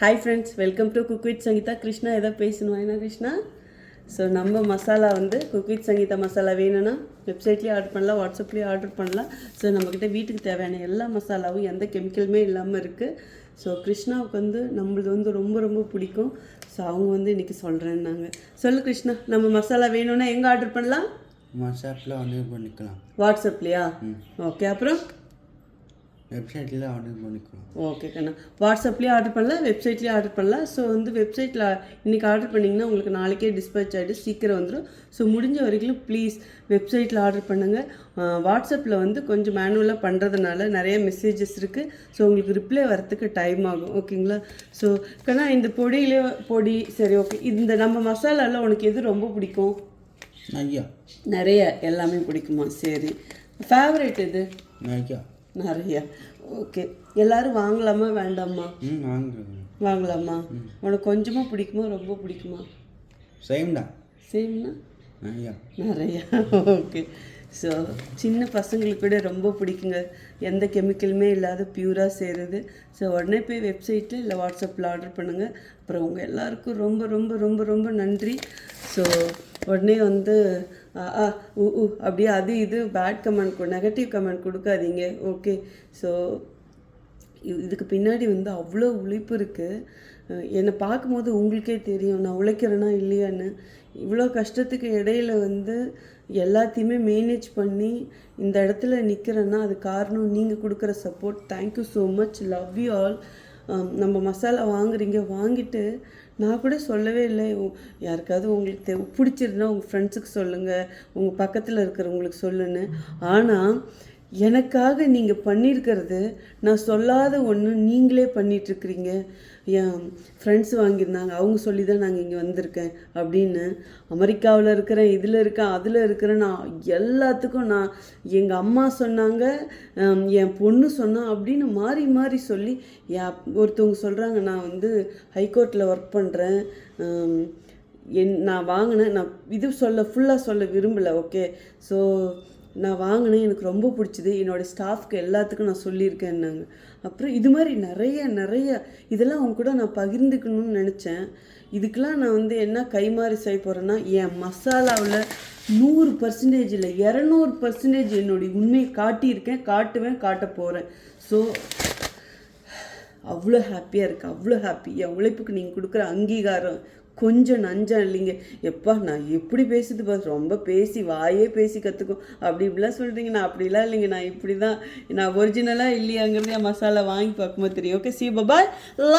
Hi friends welcome to cook with Sangeetha Krishna எதோ பேசணும்? என்ன கிருஷ்ணா ஸோ நம்ம மசாலா வந்து குக் வித் சங்கீதா மசாலா வேணும்னா வெப்சைட்லேயே ஆர்டர் பண்ணலாம் வாட்ஸ்அப்லேயே ஆர்டர் பண்ணலாம். ஸோ நம்மக்கிட்ட வீட்டுக்கு தேவையான எல்லா மசாலாவும் எந்த கெமிக்கலுமே இல்லாமல் இருக்குது ஸோ கிருஷ்ணாவுக்கு வந்து நம்மளது வந்து ரொம்ப ரொம்ப பிடிக்கும். ஸோ அவங்க வந்து இன்றைக்கி சொல்கிறேன்னாங்க சொல்லு கிருஷ்ணா நம்ம மசாலா வேணும்னா எங்கே ஆர்டர் பண்ணலாம்? வாட்ஸ்அப்பில் ஆர்டர் பண்ணிக்கலாம். வாட்ஸ்அப்லையா ஓகே அப்புறம்? வெப்சைட்டில் ஆர்டர் பண்ணிக்கலாம் ஓகே கண்ணா. வாட்ஸ்அப்லேயே ஆர்டர் பண்ணலாம் வெப்சைட்லேயே ஆர்டர் பண்ணலாம். ஸோ வந்து வெப்சைட்டில் இன்றைக்கி ஆர்டர் பண்ணிங்கன்னா உங்களுக்கு நாளைக்கே டிஸ்பேச் ஆகிட்டு சீக்கிரம் வந்துடும் ஸோ முடிஞ்ச வரைக்கும் ப்ளீஸ் வெப்சைட்டில் ஆர்டர் பண்ணுங்கள் வாட்ஸ்அப்பில் வந்து கொஞ்சம் மேனுவலாக பண்ணுறதுனால நிறைய மெசேஜஸ் இருக்குது ஸோ உங்களுக்கு ரிப்ளை வரத்துக்கு டைம் ஆகும். ஓகேங்களா ஸோ கண்ணா இந்த பொடியிலே பொடி சரி ஓகே இந்த நம்ம மசாலாவில் உனக்கு எது ரொம்ப பிடிக்கும்? ஐயா நிறைய எல்லாமே பிடிக்குமா? சரி. ஃபேவரட் எது? ஐயா நிறைய. ஓகே எல்லாரும் வாங்கலாமா? வேண்டாமா? வாங்கலாமா? உனக்கு கொஞ்சமாக பிடிக்குமா? ரொம்ப பிடிக்குமா? சேம் தான் சேம்னா? நிறையா. ஓகே ஸோ சின்ன பசங்களுக்கு கூட ரொம்ப பிடிக்குங்க. எந்த கெமிக்கலுமே இல்லாத பியூராக செய்கிறது ஸோ உடனே போய் வெப்சைட்டில் இல்லை வாட்ஸ்அப்பில் ஆர்டர் பண்ணுங்கள் அப்புறம் உங்கள் எல்லாருக்கும் ரொம்ப ரொம்ப ரொம்ப ரொம்ப நன்றி. ஸோ உடனே வந்து ஆ, உ அப்படியே அது இது பேட் கமெண்ட் நெகட்டிவ் கமெண்ட் கொடுக்காதீங்க. ஓகே ஸோ இதுக்கு பின்னாடி வந்து அவ்வளோ உழைப்பு இருக்குது என்னை பார்க்கும்போது உங்களுக்கே தெரியும் நான் உழைக்கிறேன்னா இல்லையான்னு. இவ்வளோ கஷ்டத்துக்கு இடையில வந்து எல்லாத்தையுமே மேனேஜ் பண்ணி இந்த இடத்துல நிற்கிறேன்னா அது காரணம். நீங்கள் கொடுக்குற support thank you so much love you all நம்ம மசாலா வாங்குறீங்க வாங்கிட்டு நான் கூட சொல்லவே இல்லை. யாருக்காவது உங்களுக்கு தெ பிடிச்சிருந்தா உங்கள் ஃப்ரெண்ட்ஸுக்கு சொல்லுங்கள் உங்கள் பக்கத்தில் இருக்கிறவங்களுக்கு சொல்லுன்னு. ஆனால் எனக்காக நீங்கள் பண்ணியிருக்கிறது நான் சொல்லாத ஒன்று நீங்களே பண்ணிகிட்ருக்குறீங்க என் ஃப்ரெண்ட்ஸ் வாங்கியிருந்தாங்க அவங்க சொல்லி தான் நாங்கள் இங்கே வந்திருக்கேன் அப்படின்னு. அமெரிக்காவில் இருக்கிறேன் இதில் இருக்கேன் அதில் இருக்கிறேன் நான் எல்லாத்துக்கும் நான் எங்கள் அம்மா சொன்னாங்க என் பொண்ணு சொன்னான் அப்படின்னு மாறி மாறி சொல்லி என் ஒருத்தவங்க சொல்கிறாங்க நான் வந்து ஹைகோர்ட்டில் ஒர்க் பண்ணுறேன் என் நான் வாங்கினேன் நான் இது சொல்ல ஃபுல்லாக சொல்ல விரும்பலை ஓகே ஸோ நான் வாங்கினேன் எனக்கு ரொம்ப பிடிச்சிது. என்னோடய ஸ்டாஃப்க்கு எல்லாத்துக்கும் நான் சொல்லியிருக்கேன்னாங்க. அப்புறம் இது மாதிரி நிறைய நிறைய இதெல்லாம் அவங்க கூட நான் பகிர்ந்துக்கணும்னு நினச்சேன். இதுக்கெலாம் நான் வந்து என்ன கைமாறி செய்ய போகிறேன்னா என் மசாலாவில் நூறு பர்சன்டேஜ் இல்லை இரநூறு பர்சன்டேஜ் என்னுடைய உண்மையை காட்டியிருக்கேன் காட்டுவேன் காட்ட போகிறேன் ஸோ அவ்வளோ ஹாப்பியாக இருக்குது அவ்வளோ ஹாப்பி என் உழைப்புக்கு நீங்கள் கொடுக்குற அங்கீகாரம் கொஞ்சம் நஞ்சம் இல்லைங்க. எப்பா நான் எப்படி பேசுது பாரு. ரொம்ப பேசி வாயே பேசி கற்றுக்கும் அப்படி இப்படிலாம் சொல்கிறீங்க நான் அப்படிலாம் இல்லைங்க. நான் இப்படி தான் நான் ஒரிஜினலாக இல்லையாங்கிறது என் மசாலா வாங்கி பார்க்கும்போது தெரியும். Okay C bye bye